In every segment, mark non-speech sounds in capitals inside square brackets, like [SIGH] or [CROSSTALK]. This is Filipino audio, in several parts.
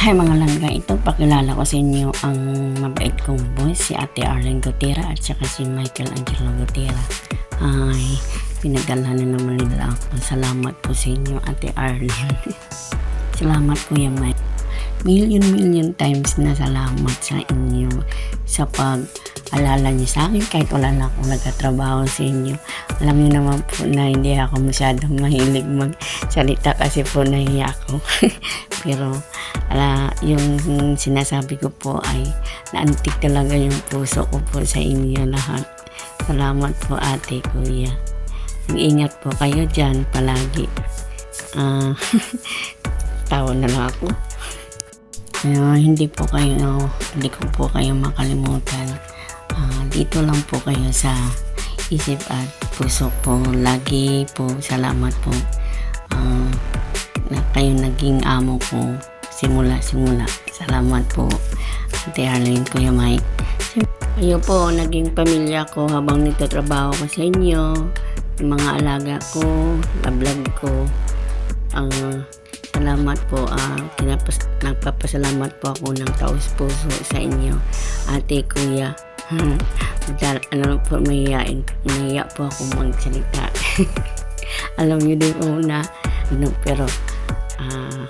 Hi mga langga, ito pakilala ko sa inyo ang mabait kong boss, si Ate Arlene Gutierrez at saka si Michael Angelo Gutierrez. Ay, pinagdalhan na naman nila ako. Salamat po sa inyo, Ate Arlene. [LAUGHS] salamat Kuya Mike. Million million times na salamat sa inyo sa pag-alala niyo sa akin kahit wala na akong nagkatrabaho sa inyo. Alam niyo naman po na hindi ako masyadong mahilig magsalita kasi po nahiya ako. [LAUGHS] Pero ala, yung sinasabi ko po ay naantik talaga yung puso ko po sa inyo lahat. Salamat po ate, kuya. Mag-ingat po kayo dyan palagi. Ah, [LAUGHS] tawa na lang ako. Kaya hindi po kayo, hindi ko po kayo makalimutan. Ah, dito lang po kayo sa isip at puso ko. Lagi po, salamat po. Ah, na kayo naging amo ko simula-simula. Salamat po, Ate Arlene, Kuya Mike. Kayo po, naging pamilya ko habang nagtatrabaho ko sa inyo. Yung mga alaga ko, vlog ko. Ang salamat po, ah, kinapas, nagpapasalamat po ako ng taos puso sa inyo. Ate, Kuya, Dahil, ano po, mahihain. Mahiya po ako magsalita. Alam niyo din po na, ano, pero, ah,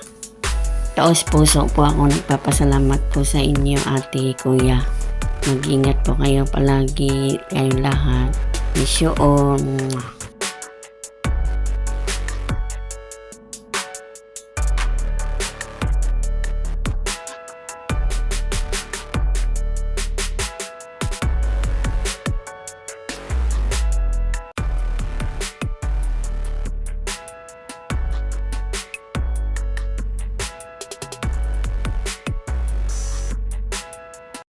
taos puso po ako nagpapasalamat po sa inyo, ate, kuya. Mag-ingat po kayo palagi, kayong lahat. Wish you all.